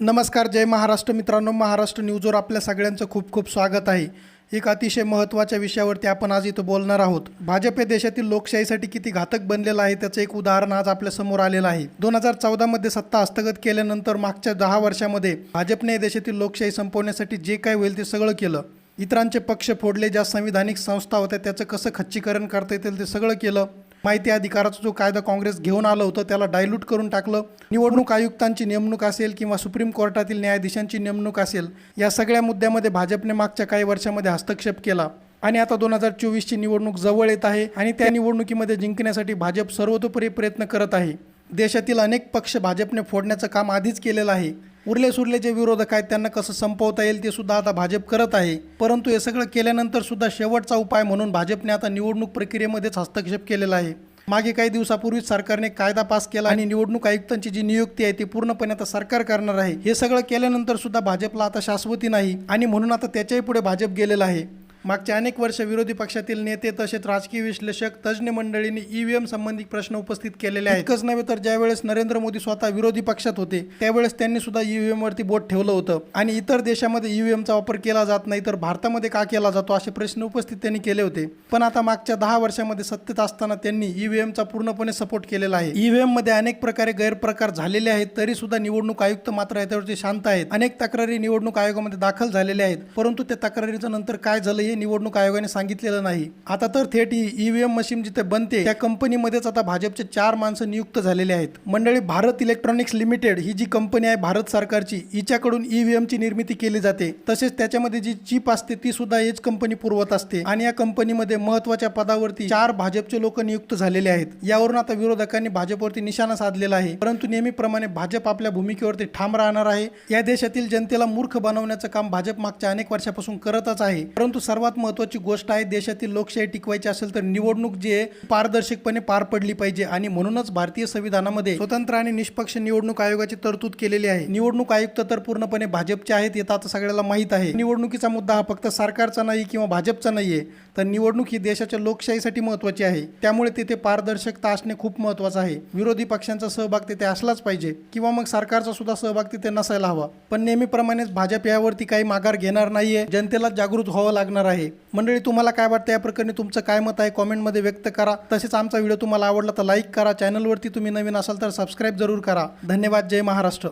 नमस्कार जय महाराष्ट्र मित्रांनो. महाराष्ट्र न्यूजवर आपल्या सगळ्यांचं खूप खूप स्वागत आहे. एक अतिशय महत्त्वाच्या विषयावरती आपण आज इथं बोलणार आहोत. भाजप हे देशातील लोकशाहीसाठी किती घातक बनलेलं आहे त्याचं एक उदाहरण आज आपल्यासमोर आलेलं आहे. दोन हजार चौदामध्ये सत्ता हस्तगत केल्यानंतर मागच्या दहा वर्षामध्ये भाजपने देशातील लोकशाही संपवण्यासाठी जे काय होईल ते सगळं केलं. इतरांचे पक्ष फोडले ज्या संविधानिक संस्था होत्या त्याचं कसं खच्चीकरण करता येतील ते सगळं केलं. माहिती अधिकाराचा जो कायदा काँग्रेस घेऊन आलं होतं त्याला डायल्यूट करून टाकलं. निवडणूक आयुक्तांची नेमणूक असेल किंवा सुप्रीम कोर्टातील न्यायाधीशांची नेमणूक असेल या सगळ्या मुद्द्यामध्ये भाजपने मागच्या काही वर्षामध्ये हस्तक्षेप केला. आणि आता दोन हजार चोवीसची निवडणूक जवळ येत आहे आणि त्या निवडणुकीमध्ये जिंकण्यासाठी भाजप सर्वतोपरी प्रयत्न करत आहे. देशातील अनेक पक्ष भाजपने फोडण्याचं काम आधीच केलेलं आहे. उरले सुरले जे विरोधक आहेत त्यांना कसं संपवता येईल ते सुद्धा आता भाजप करत आहे. परंतु हे सगळं केल्यानंतर सुद्धा शेवटचा उपाय म्हणून भाजपने आता निवडणूक प्रक्रियेमध्येच हस्तक्षेप केलेला आहे. मागे काही दिवसापूर्वीच सरकारने कायदा पास केला आणि निवडणूक आयुक्तांची जी नियुक्ती आहे ती पूर्णपणे आता सरकार करणार आहे. हे सगळं केल्यानंतर सुद्धा भाजपला आता शाश्वती नाही आणि म्हणून आता त्याच्याही पुढे भाजप गेलेला आहे. मागच्या अनेक वर्ष विरोधी पक्षातील नेते तसेच राजकीय विश्लेषक तज्ज्ञ मंडळींनी ईव्हीएम संबंधी प्रश्न उपस्थित केलेले आहेत. इतकंच नव्हे तर ज्यावेळेस नरेंद्र मोदी स्वतः विरोधी पक्षात होते त्यावेळेस त्यांनी सुद्धा ईव्हीएम वरती बोट ठेवलं होतं. आणि इतर देशामध्ये ईव्हीएमचा वापर केला जात नाही तर भारतामध्ये का केला जातो असे प्रश्न उपस्थित त्यांनी केले होते. पण आता मागच्या दहा वर्षामध्ये सत्तेत असताना त्यांनी ईव्हीएमचा पूर्णपणे सपोर्ट केलेला आहे. ईव्हीएममध्ये अनेक प्रकारे गैरप्रकार झालेले आहेत तरी सुद्धा निवडणूक आयुक्त मात्र याच्यावरती शांत आहेत. अनेक तक्रारी निवडणूक आयोगामध्ये दाखल झालेल्या आहेत परंतु त्या तक्रारीचं नंतर काय झालं हे निवडणूक आयोगाने सांगितलेलं नाही. आता तर थेट ही ईव्हीएम मशीन जिथे बनते त्या कंपनीमध्येच आता भाजपचे चार माणसं नियुक्त झालेले आहेत. मंडळी भारत इलेक्ट्रॉनिक्स लिमिटेड ही जी कंपनी आहे भारत सरकारची हिच्याकडून ईव्हीएम निर्मिती केली जाते. तसेच त्याच्यामध्ये जी चिप असते ती सुद्धा हेच कंपनी पुरवत असते. आणि या कंपनीमध्ये महत्त्वाच्या पदावरती चार भाजपचे लोक नियुक्त झालेले आहेत. यावरून आता विरोधकांनी भाजपवरती निशाणा साधलेला आहे. परंतु नेहमीप्रमाणे भाजप आपल्या भूमिकेवरती ठाम राहणार आहे. या देशातील जनतेला मूर्ख बनवण्याचं काम भाजप मागच्या अनेक वर्षापासून करतच आहे. परंतु सर्व सर्वात महत्वाची गोष्ट आहे देशातील लोकशाही टिकवायची असेल तर निवडणूक जी आहे पारदर्शकपणे पार पडली पाहिजे. आणि म्हणूनच भारतीय संविधानामध्ये स्वतंत्र आणि निष्पक्ष निवडणूक आयोगाची तरतूद केलेली आहे. निवडणूक आयुक्त तर पूर्णपणे भाजपचे आहेत हे तर आता सगळ्याला माहीत आहे. निवडणुकीचा मुद्दा हा फक्त सरकारचा नाही किंवा भाजपचा नाहीये तर निवडणूक ही देशाच्या लोकशाहीसाठी महत्वाची आहे. त्यामुळे तिथे पारदर्शकता असणे खूप महत्वाचं आहे. विरोधी पक्षांचा सहभाग तिथे असलाच पाहिजे किंवा मग सरकारचा सुद्धा सहभाग तिथे नसायला हवा. पण नेहमीप्रमाणेच भाजप यावरती काही माघार घेणार नाहीये. जनतेला जागृत व्हावं लागणार आहे. मंडळी तुम्हाला काय वाटतं या प्रकरणी तुमचं काय मत आहे? कॉमेंटमध्ये व्यक्त करा. तसेच आमचा व्हिडिओ तुम्हाला आवडला तर लाईक करा. चॅनलवरती तुम्ही नवीन असाल तर सबस्क्राईब जरूर करा. धन्यवाद. जय महाराष्ट्र.